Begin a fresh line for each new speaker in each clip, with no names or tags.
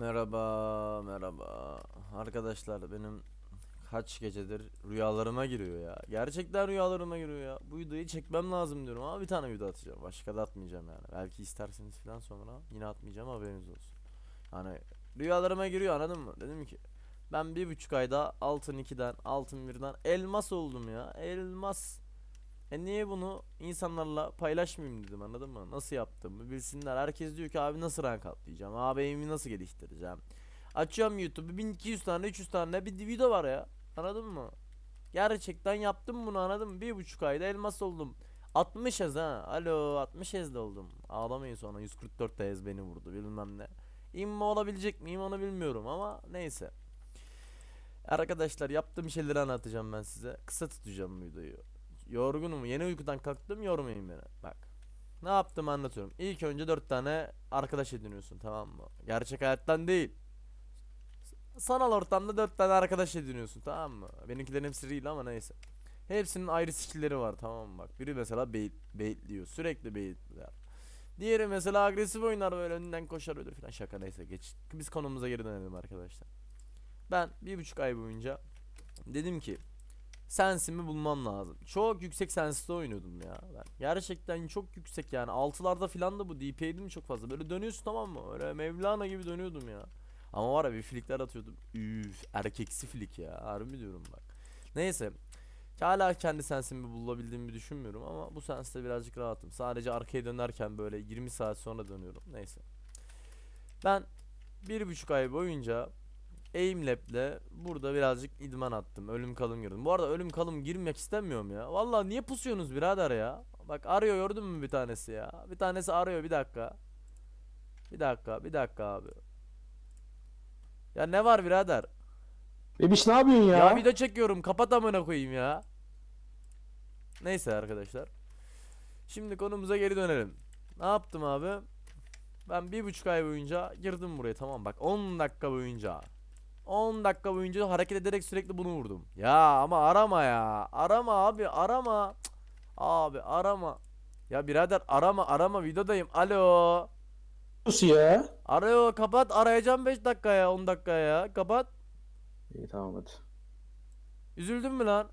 Merhaba, merhaba. Arkadaşlar benim kaç gecedir rüyalarıma giriyor ya. Gerçekten rüyalarıma giriyor ya. Bu videoyu çekmem lazım diyorum ama bir tane video atacağım. Başka da atmayacağım yani. Belki isterseniz falan sonra yine atmayacağım haberiniz olsun. Hani rüyalarıma giriyor anladın mı? Dedim ki ben bir buçuk ayda altın 2'den altın birden elmas oldum ya. Elmas. E niye bunu insanlarla paylaşmayayım dedim anladın mı? Nasıl yaptığımı bilsinler. Herkes diyor ki abi nasıl rank atlayacağım? Abi nasıl geliştireceğim? Açıyorum YouTube'u 1200 tane 300 tane bir video var ya. Anladın mı? Gerçekten yaptım bunu anladın mı? Bir buçuk ayda elmas oldum. 60 ez ha. Alo 60 ezde oldum. Ağlamayın sonra 144 de ez beni vurdu bilmem ne. İmmo olabilecek miyim onu bilmiyorum ama neyse. Arkadaşlar yaptığım şeyleri anlatacağım ben size. Kısa tutacağım videoyu. Yorgunum. Yeni uykudan kalktım yormayın beni. Bak. Ne yaptım anlatıyorum. İlk önce dört tane arkadaş ediniyorsun tamam mı? Gerçek hayattan değil. Sanal ortamda dört tane arkadaş ediniyorsun tamam mı? Benimkilerin hepsi real ama neyse. Hepsinin ayrı skill'leri var tamam mı bak. Biri mesela bait, baitliyor. Sürekli baitler. Diğeri mesela agresif oynar böyle önünden koşar öyle falan. Şaka neyse geç. Biz konumuza geri dönelim arkadaşlar. Ben bir buçuk ay boyunca dedim ki sensimi bulmam lazım. Çok yüksek sensle oynuyordum ya ben. Gerçekten çok yüksek yani. Altılarda filan da bu DP'ydim çok fazla. Böyle dönüyorsun tamam mı? Öyle Mevlana gibi dönüyordum ya. Ama var ya bir flikler atıyordum. Üf erkeksi flik ya. Harbi diyorum bak. Neyse. Hala kendi sensimi bulabildiğimi düşünmüyorum ama bu senste birazcık rahatım. Sadece arkaya dönerken böyle 20 saat sonra dönüyorum. Neyse. Ben bir buçuk ay boyunca Aimlab'le burada birazcık idman attım. Ölüm kalım girdim. Bu arada ölüm kalım girmek istemiyorum ya. Vallahi niye pusuyorsunuz birader ya? Bak arıyor gördün mü bir tanesi ya? Bir tanesi arıyor bir dakika. Bir dakika, bir dakika abi. Ya ne var birader?
Bebiş ne yapıyorsun ya?
Ya video çekiyorum. Kapat amına koyayım ya. Neyse arkadaşlar. Şimdi konumuza geri dönelim. Ne yaptım abi? Ben bir buçuk ay boyunca girdim buraya tamam bak 10 dakika boyunca 10 dakika boyunca hareket ederek sürekli bunu vurdum. Ya ama arama ya. Arama abi arama. Cık. Abi arama. Ya birader arama arama videodayım. Alo.
Nasıl ya?
Arıyor kapat arayacağım 5 dakikaya 10 dakikaya kapat.
İyi tamam hadi.
Üzüldün mü lan?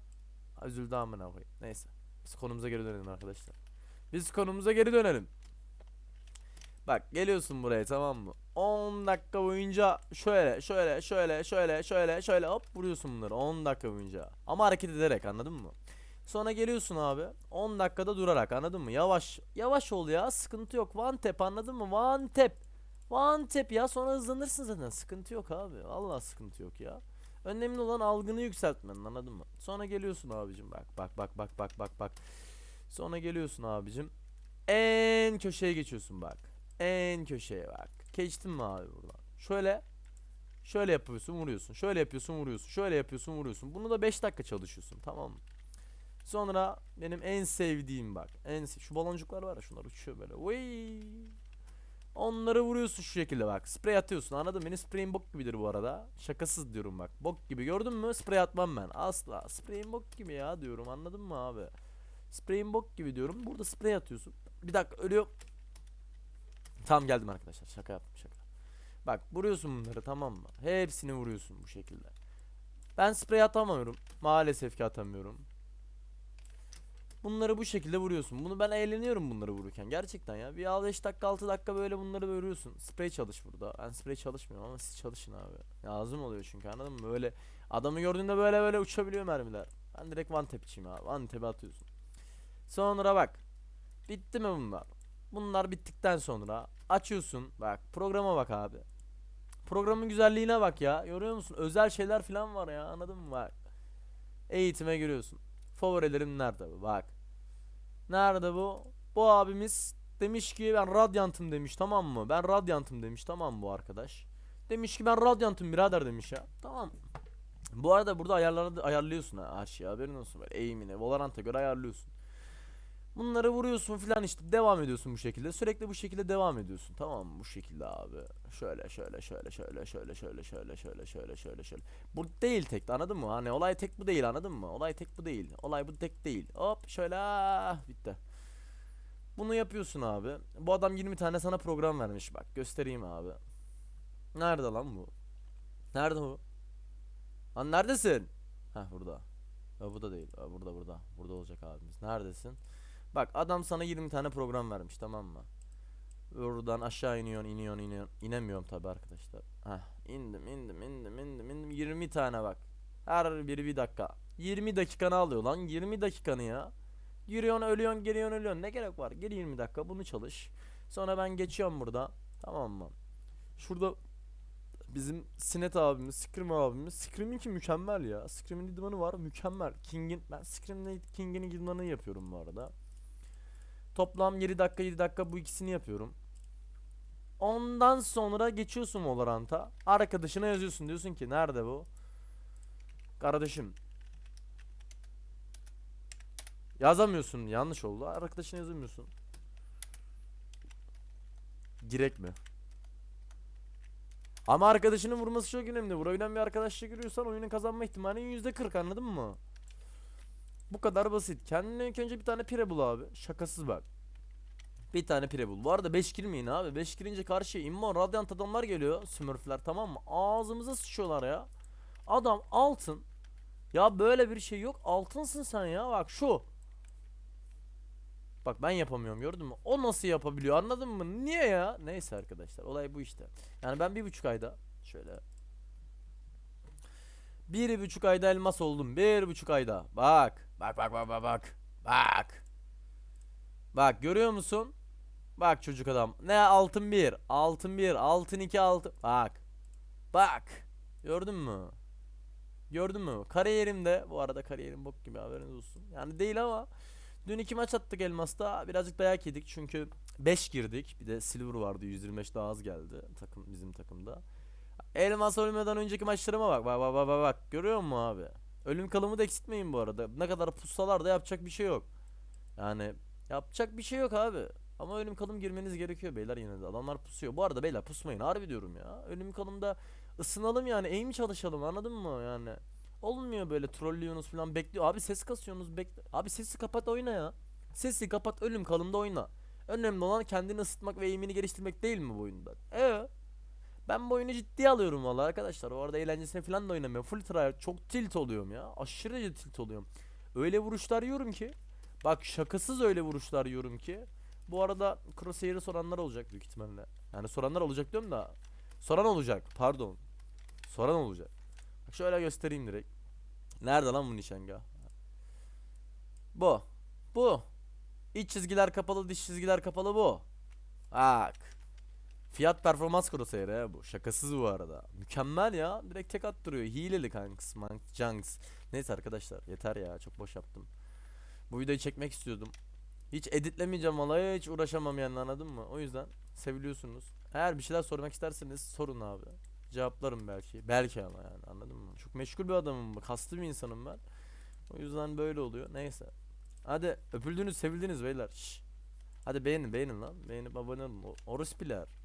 Üzüldü amına koyayım. Neyse. Biz konumuza geri dönelim arkadaşlar. Biz konumuza geri dönelim. Bak geliyorsun buraya tamam mı? 10 dakika boyunca şöyle şöyle şöyle şöyle şöyle şöyle hop vuruyorsun bunları 10 dakika boyunca. Ama hareket ederek anladın mı? Sonra geliyorsun abi 10 dakikada durarak anladın mı? Yavaş yavaş ol ya sıkıntı yok. One tap anladın mı? One tap. One tap ya sonra hızlanırsın zaten. Sıkıntı yok abi. Allah sıkıntı yok ya. Önemli olan algını yükseltmen anladın mı? Sonra geliyorsun abicim bak bak bak bak bak bak bak. Sonra geliyorsun abicim. En köşeye geçiyorsun bak. En köşeye bak. Geçtin mi abi buradan? Şöyle şöyle yapıyorsun vuruyorsun. Şöyle yapıyorsun vuruyorsun. Şöyle yapıyorsun vuruyorsun. Bunu da 5 dakika çalışıyorsun tamam mı? Sonra benim en sevdiğim bak. En se- şu baloncuklar var ya şunlar uçuyor böyle. Vıy. Onları vuruyorsun şu şekilde bak. Sprey atıyorsun anladın mı? Benim spreyim bok gibidir bu arada. Şakasız diyorum bak. Bok gibi gördün mü? Sprey atmam ben. Asla. Spreyim bok gibi ya diyorum anladın mı abi? Spreyim bok gibi diyorum. Burada sprey atıyorsun. Bir dakika ölüyor. Tamam geldim arkadaşlar. Şaka yaptım şaka. Bak vuruyorsun bunları tamam mı? Hepsini vuruyorsun bu şekilde. Ben sprey atamıyorum. Maalesef ki atamıyorum. Bunları bu şekilde vuruyorsun. Bunu ben eğleniyorum bunları vururken. Gerçekten ya. Bir 5 dakika 6 dakika böyle bunları vuruyorsun. Sprey çalış burada. Ben sprey çalışmıyorum ama siz çalışın abi. Lazım oluyor çünkü anladın mı? Böyle adamı gördüğünde böyle böyle uçabiliyor mermiler. Ben direkt one tap içeyim abi. One tap'e atıyorsun. Sonra bak. Bitti mi bunlar? Bunlar bittikten sonra açıyorsun. Bak programa bak abi. Programın güzelliğine bak ya. Görüyor musun? Özel şeyler falan var ya. Anladın mı? Bak. Eğitime giriyorsun. Favorilerim nerede bu? Bak. Nerede bu? Bu abimiz demiş ki ben radyantım demiş tamam mı? Ben radyantım demiş tamam mı bu arkadaş? Demiş ki ben radyantım birader demiş ya. Tamam. Bu arada burada ayarları ayarlıyorsun ha her şeyi haberin olsun böyle eğimini Valorant'a göre ayarlıyorsun. Bunları vuruyorsun filan işte devam ediyorsun bu şekilde. Sürekli bu şekilde devam ediyorsun. Tamam mı? Bu şekilde abi. Şöyle şöyle şöyle şöyle şöyle şöyle şöyle şöyle şöyle şöyle şöyle. Bu değil tek anladın mı? Hani olay tek bu değil anladın mı? Olay tek bu değil. Olay bu tek değil. Hop şöyle ah, bitti. Bunu yapıyorsun abi. Bu adam 20 tane sana program vermiş bak. Göstereyim abi. Nerede lan bu? Nerede bu? Lan neredesin? Heh burada. Ha, bu da değil. Ha, burada burada. Burada olacak abimiz. Neredesin? Bak adam sana 20 tane program vermiş tamam mı? Buradan aşağı iniyorsun, iniyorsun, iniyorsun. İnemiyorum tabi arkadaşlar. Heh, indim, indim, indim, indim, indim. 20 tane bak. Her biri bir dakika. 20 dakikanı alıyor lan. 20 dakikanı ya. Giriyorsun, ölüyorsun, giriyorsun, ölüyorsun. Ne gerek var? Gir 20 dakika bunu çalış. Sonra ben geçiyorum burada. Tamam mı? Şurada bizim Sinet abimiz, Scream abimiz. Scream'inki mükemmel ya. Scream'in idmanı var mükemmel. King'in ben Scream'le King'in idmanını yapıyorum bu arada. Toplam 7 dakika 7 dakika bu ikisini yapıyorum. Ondan sonra geçiyorsun Valorant'a. Arkadaşına yazıyorsun diyorsun ki nerede bu? Kardeşim. Yazamıyorsun yanlış oldu. Arkadaşına yazamıyorsun. Girek mi? Ama arkadaşının vurması çok önemli. Vurabilen bir arkadaşla giriyorsan oyunun kazanma ihtimalin %40 anladın mı? Bu kadar basit. Kendine ilk önce bir tane pire bul abi. Şakasız bak. Bir tane pire bul. Bu arada 5 girmeyin abi. 5 girince karşıya immo radyant adamlar geliyor. Smurfler tamam mı? Ağzımıza sıçıyorlar ya. Adam altın. Ya böyle bir şey yok. Altınsın sen ya. Bak şu. Bak ben yapamıyorum gördün mü? O nasıl yapabiliyor anladın mı? Niye ya? Neyse arkadaşlar olay bu işte. Yani ben bir buçuk ayda şöyle bir buçuk ayda elmas oldum. Bir buçuk ayda. Bak. Bak bak bak bak bak. Bak. Bak görüyor musun? Bak çocuk adam. Ne altın bir. Altın bir. Altın iki altın. Bak. Bak. Gördün mü? Gördün mü? Kariyerimde bu arada kariyerim bok gibi haberiniz olsun. Yani değil ama dün iki maç attık elmasta. Birazcık dayak yedik çünkü 5 girdik. Bir de silver vardı 125 daha az geldi takım bizim takımda. Elmas ölmeden önceki maçlarıma bak. Bak bak bak bak. Görüyor musun abi? Ölüm kalımı da eksiltmeyin bu arada. Ne kadar pussalar da yapacak bir şey yok. Yani yapacak bir şey yok abi. Ama ölüm kalım girmeniz gerekiyor beyler yine de. Adamlar pusuyor. Bu arada beyler pusmayın. Harbi diyorum ya. Ölüm kalımda ısınalım yani. Aim çalışalım anladın mı yani? Olmuyor böyle trollüyorsunuz falan bekliyor. Abi ses kasıyorsunuz bekle. Abi sesi kapat oyna ya. Sesi kapat ölüm kalımda oyna. Önemli olan kendini ısıtmak ve eğimini geliştirmek değil mi bu oyunda? Ee, ben bu oyunu ciddiye alıyorum vallahi arkadaşlar. O arada eğlencesine falan da oynamıyorum. Full tryhard çok tilt oluyorum ya. Aşırı tilt oluyorum. Öyle vuruşlar yiyorum ki. Bak şakasız öyle vuruşlar yiyorum ki. Bu arada Crosshair'ı soranlar olacak büyük ihtimalle. Yani soranlar olacak diyorum da. Soran olacak pardon. Soran olacak. Bak şöyle göstereyim direkt. Nerede lan bu nişangah? Bu. Bu. İç çizgiler kapalı, dış çizgiler kapalı bu. Bak. Fiyat performans crosshair bu. Şakasız bu arada. Mükemmel ya. Direkt tek attırıyor. Hileli kanks, mank, junks. Neyse arkadaşlar yeter ya. Çok boş yaptım. Bu videoyu çekmek istiyordum. Hiç editlemeyeceğim vallahi hiç uğraşamam yani anladın mı? O yüzden seviliyorsunuz. Eğer bir şeyler sormak isterseniz sorun abi. Cevaplarım belki. Belki ama yani anladın mı? Çok meşgul bir adamım. Kaslı bir insanım ben. O yüzden böyle oluyor. Neyse. Hadi öpüldünüz sevildiniz beyler. Şş. Hadi beğenin beğenin lan. Beğenip abone olun. Orospiler.